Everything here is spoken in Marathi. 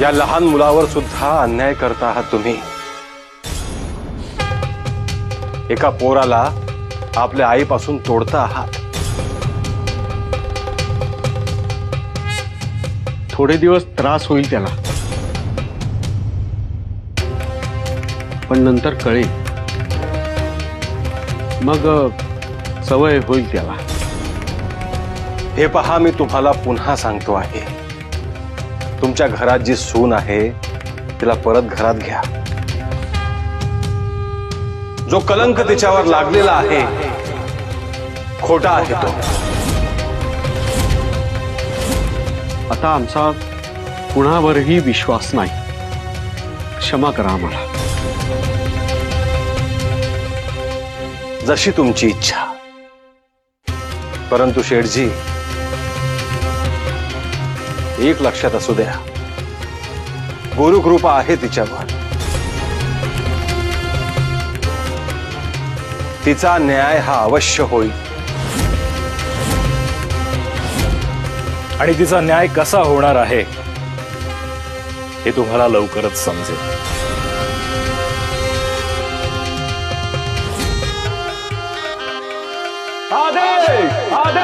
या लहान मुलावर सुद्धा अन्याय करता आहात तुम्ही. एका पोराला आपल्या आईपासून तोडता आहात थोडे दिवस त्रास होईल त्याला. पण नंतर कळेल. मग सवय होईल त्याला. हे पहा मी तुम्हाला पुन्हा सांगतो आहे. तुमच्या घरात जी सून आहे तिला परत घरात घ्या. जो कलंक तिच्यावर लागलेला आहे खोटा आहे तो. आता आमचा कुणावरही विश्वास नाही. क्षमा करा आम्हाला. जशी तुमची इच्छा. परंतु शेठजी एक लक्षात असू द्या. गुरुकृपा आहे तिच्यावर. तिचा न्याय हा अवश्य होईल. आणि तिचा न्याय कसा होणार आहे हे तुम्हाला लवकरच समजेल. आदेश! आदेश!